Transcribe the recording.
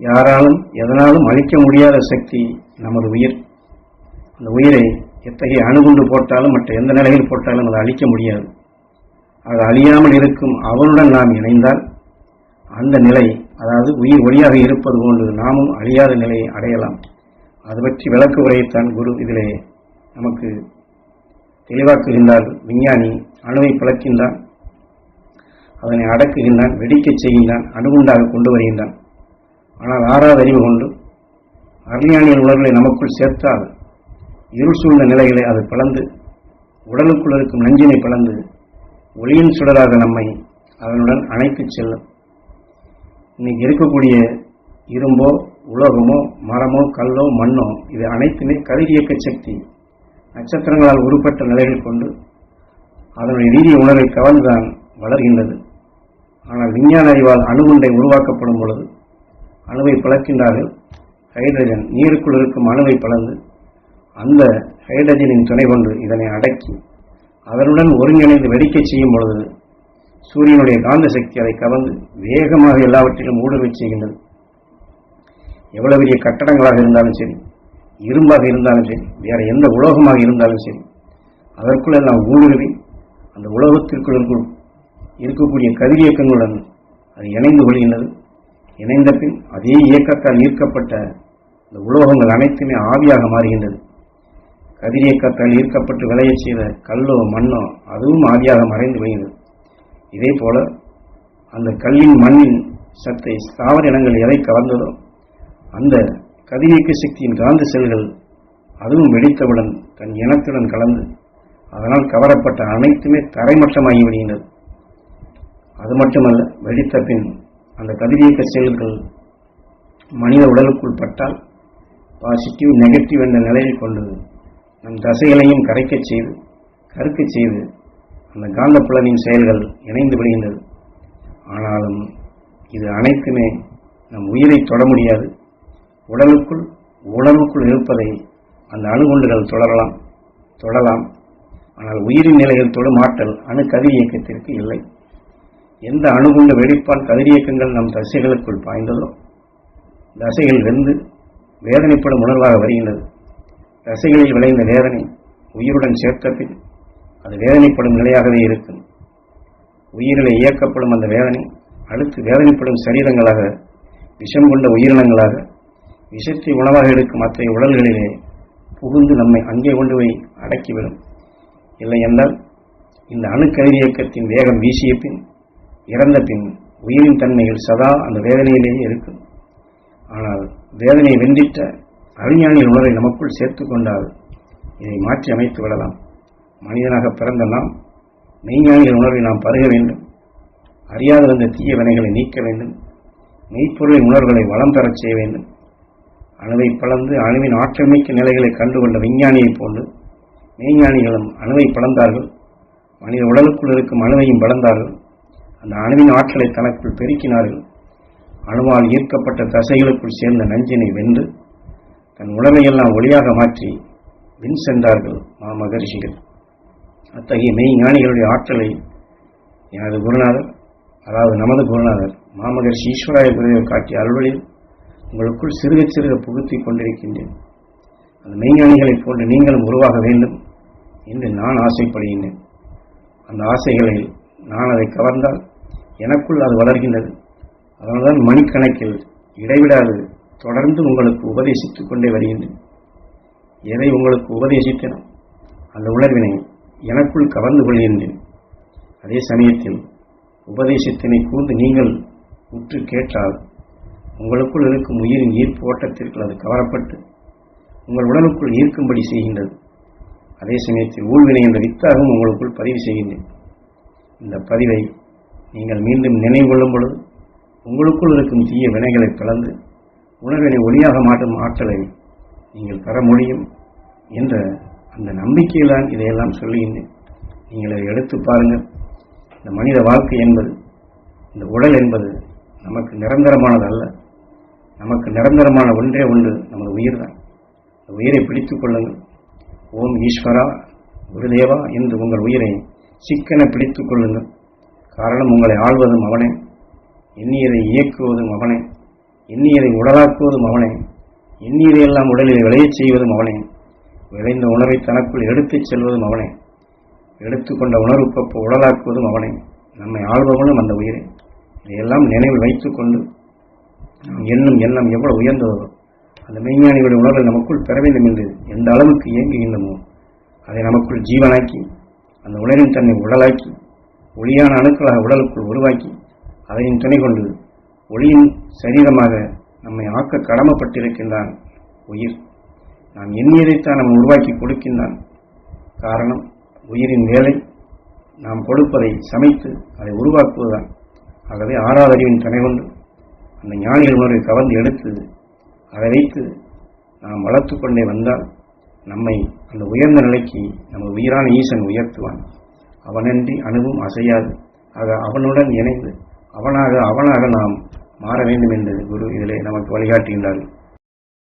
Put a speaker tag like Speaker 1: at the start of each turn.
Speaker 1: யாராலும் எதனாலும் அழிக்க முடியாத சக்தி நமது உயிர். அந்த உயிரை எத்தகைய அணுகுண்டு போட்டாலும் மற்ற எந்த நிலையில் போட்டாலும் அதை அழிக்க முடியாது. அது அழியாமல் இருக்கும் அவனுடன் நாம் இணைந்தால் அந்த நிலை அதாவது உயிர் ஒளியாக இருப்பது போன்று நாமும் அழியாத நிலையை அடையலாம். அது பற்றி விளக்கு உரையைத்தான் குரு இதிலே நமக்கு தெளிவாக்குகின்றார். விஞ்ஞானி அணுவை பிளக்கின்றான். அதனை அடக்குகின்றான் வெடிக்கச் செய்கின்றான் அணுகுண்டாக கொண்டு வருகின்றான். ஆனால் ஆறாவது அறிவு கொண்டு அருளியானியல் உணர்வுகளை நமக்குள் சேர்த்தால் இருள் சூழ்ந்த நிலைகளை அது பிளந்து உடலுக்குள் இருக்கும் நஞ்சினை பிளந்து ஒளியின் சுடராக நம்மை அதனுடன் அணைத்துச் செல்லும். இன்னைக்கு இருக்கக்கூடிய இரும்போ உலோகமோ மரமோ கல்லோ மண்ணோ இது அனைத்துமே கதிரியக்க சக்தி நட்சத்திரங்களால் உருப்பட்ட நிலைகள் கொண்டு அதனுடைய ரீதிய உணர்வை கவர்ந்துதான் வளர்கின்றது. ஆனால் விஞ்ஞான அறிவால் அணுகுண்டை உருவாக்கப்படும் பொழுது அணுவை பிளக்கின்றார்கள் ஹைட்ரஜன் நீருக்குள் இருக்கும் அணுவை பிளந்து அந்த ஹைட்ரஜனின் துணை கொண்டு இதனை அடக்கி அதனுடன் ஒருங்கிணைந்து வெடிக்கச் செய்யும் பொழுது சூரியனுடைய காந்த சக்தி அதை கவர்ந்து வேகமாக எல்லாவற்றிலும் ஊடுருவச் செய்கின்றது. எவ்வளவு பெரிய கட்டடங்களாக இருந்தாலும் சரி இரும்பாக இருந்தாலும் சரி வேற எந்த உலோகமாக இருந்தாலும் சரி அதற்குள்ள எல்லாம் ஊடுருவி அந்த உலோகத்திற்குள் இருக்கக்கூடிய கதிரியக்கங்களுடன் அது இணைந்து கொள்கின்றது. இணைந்த பின் அதே இயக்கத்தால் ஈர்க்கப்பட்ட இந்த உலோகங்கள் அனைத்துமே ஆவியாக மாறுகின்றது. கதிரியக்கத்தால் ஈர்க்கப்பட்டு விளைய செய்த கல்லோ மண்ணோ அதுவும் ஆவியாக மறைந்து விடுகின்றது இதே போல அந்த கல்லின் மண்ணின் சத்தை தாவர இனங்கள் எதை கலந்ததோ அந்த கதிரியக்க சக்தியின் காந்த செல்கள் அதுவும் வெடித்தவுடன் தன் இனத்துடன் கலந்து அதனால் கவரப்பட்ட அனைத்துமே தரைமட்டமாகி விடுகின்றது. அது மட்டுமல்ல வெடித்த பின் அந்த கதிரியக்க செயல்கள் மனித உடலுக்குள் பட்டால் பாசிட்டிவ் நெகட்டிவ் என்ற நிலையில் கொண்டு நம் தசைகளையும் கரைக்கச் செய்து கருக்கச் செய்து அந்த காந்தப்புலனின் செயல்கள் இணைந்து விடுகின்றது. ஆனாலும் இது அனைத்துமே நம் உயிரை தொட முடியாது. உடலுக்குள் உணர்வுக்குள் இருப்பதை அந்த அணுகுண்டுகள் தொடரலாம் தொடலாம். ஆனால் உயிரின் நிலையில் தொடும் ஆற்றல் அணு கதிர் இயக்கத்திற்கு இல்லை. எந்த அணுகுண்டு வெடிப்பால் கதிரியக்கங்கள் நம் தசைகளுக்குள் பாய்ந்ததோ தசைகள் வெந்து வேதனைப்படும் உணர்வாக வருகின்றது. தசைகளில் விளைந்த வேதனை உயிருடன் சேர்த்த பின் அது வேதனைப்படும் நிலையாகவே இருக்கும். உயிரில் இயக்கப்படும் அந்த வேதனை அடுத்து வேதனைப்படும் சரீரங்களாக விஷம் கொண்ட உயிரினங்களாக விஷத்தை உணவாக எடுக்கும் அத்தகைய உடல்களிலே புகுந்து நம்மை அங்கே கொண்டு போய் அடக்கிவிடும். இல்லை என்றால் இந்த அணுக்கதிரியக்கத்தின் வேகம் வீசிய பின் இறந்த பின் உயிரின் தன்மையில் சதா அந்த வேதனையிலேயே இருக்கும். ஆனால் வேதனையை வென்றிட்ட அறிஞானியின் உணரை நமக்குள் சேர்த்து கொண்டால் இதை மாற்றி அமைத்து விடலாம். மனிதனாக பிறந்த நாம் மெய்ஞானியின் உணர்வை நாம் பருக வேண்டும். அறியாத வந்த தீய வினைகளை நீக்க வேண்டும். மெய்ப்பொருளின் உணர்வுகளை வளம் பெறச் செய்ய வேண்டும். அணுவை பலந்து அணுவின் ஆற்றல்மிக்க நிலைகளை கண்டுகொண்ட விஞ்ஞானியைப் போன்று மெய்ஞானிகளும் அணுவை பலந்தார்கள் மனித உடலுக்குள் இருக்கும் அணுவையும் பலந்தார்கள் அந்த அணுவின் ஆற்றலை தனக்குள் பெருக்கினார்கள். அணுவால் ஈர்க்கப்பட்ட தசைகளுக்குள் சேர்ந்த நஞ்சினை வென்று தன் உடலையெல்லாம் ஒளியாக மாற்றி வின் சென்றார்கள் மாமகரிஷிகள். அத்தகைய மெய் ஞானிகளுடைய ஆற்றலை எனது குருநாதர் அதாவது நமது குருநாதர் மாமகர்ஷி ஈஸ்வராய குருதேவர் காட்டிய அருள்வழியில் உங்களுக்குள் சிறுக சிறுக புகுத்திக் கொண்டிருக்கின்றேன். அந்த மெய்ஞானிகளைப் போன்று நீங்களும் உருவாக வேண்டும் என்று நான் ஆசைப்படுகின்றேன். அந்த ஆசைகளை நான் அதை கவர்ந்தால் எனக்குள் அது வளர்கின்றது. அதனால்தான் மணிக்கணக்கில் இடைவிடாது தொடர்ந்து உங்களுக்கு உபதேசித்துக் கொண்டே வருகின்றேன். எதை உங்களுக்கு உபதேசித்தேன் அந்த உணர்வினை எனக்குள் கவர்ந்து கொள்கின்றேன். அதே சமயத்தில் உபதேசத்தினை கூர்ந்து நீங்கள் உற்று கேட்டால் உங்களுக்குள் இருக்கும் உயிரின் ஈர்ப்பு ஓட்டத்திற்கு அது கவரப்பட்டு உங்கள் உடலுக்குள் ஈர்க்கும்படி செய்கின்றது. அதே சமயத்தில் ஊழ்வினை என்ற வித்தாகவும் உங்களுக்குள் பதிவு செய்கின்றேன். இந்த பதிவை நீங்கள் மீண்டும் நினைவு கொள்ளும் பொழுது உங்களுக்குள் இருக்கும் தீய வினைகளை பிளந்து உணர்வினை ஒளியாக மாற்றும் ஆற்றலை நீங்கள் பெற முடியும் என்ற அந்த நம்பிக்கையில்தான் இதையெல்லாம் சொல்லுகின்றேன். நீங்கள் அதை எடுத்து பாருங்கள். இந்த மனித வாழ்க்கை என்பது இந்த உடல் என்பது நமக்கு நிரந்தரமானது அல்ல நமக்கு நிரந்தரமான ஒன்றே ஒன்று நமது உயிர் தான். இந்த உயிரை பிடித்துக் கொள்ளுங்கள். ஓம் ஈஸ்வரா குருதேவா என்று உங்கள் உயிரை சிக்கன பிடித்துக் கொள்ளுங்கள். காரணம் உங்களை ஆள்வதும் அவனே. எண்ணியதை இயக்குவதும் அவனே. எண்ணியதை உடலாக்குவதும் அவனே. எண்ணியதை எல்லாம் உடலில் விளையச் செய்வதும் அவனே. விளைந்த உணவை தனக்குள் எடுத்துச் செல்வதும் அவனே. எடுத்துக்கொண்ட உணர்வு பப்ப உடலாக்குவதும் அவனே. நம்மை ஆள்பவனும் அந்த உயிரே. இதையெல்லாம் நினைவில் வைத்துக் கொண்டு நாம் எண்ணும் எண்ணம் எவ்வளவு உயர்ந்ததோ அந்த மெய்ஞானிகளுடைய உணர்வை நமக்குள் பெற வேண்டும் என்று எந்த அளவுக்கு இயங்குகின்றமோ அதை நமக்குள் ஜீவனாக்கி அந்த உணரின் தன்னை உடலாக்கி ஒளியான அணுக்களாக உடலுக்குள் உருவாக்கி அதையும் துணை கொண்டு ஒளியின் சரீரமாக நம்மை ஆக்க கடமைப்பட்டிருக்கின்றான் உயிர். நாம் எண்ணியதைத்தான் நம்ம உருவாக்கி கொடுக்கின்றான். காரணம் உயிரின் வேலை நாம் கொடுப்பதை சமைத்து அதை உருவாக்குவதுதான். ஆகவே ஆறாவது அறிவின் துணை கொண்டு அந்த ஞானிகள் உணர்வை கவர்ந்து எடுத்து அதை வைத்து நாம் வளர்த்து கொண்டே வந்தால் நம்மை அந்த உயர்ந்த நிலைக்கு நம்ம உயிரான ஈசன் உயர்த்துவான். அவனின்றி அணுவும் அசையாது. ஆக அவனுடன் இணைந்து அவனாக அவனாக நாம் மாற வேண்டும் என்று குரு இதிலே நமக்கு வழிகாட்டுகின்றார்கள்.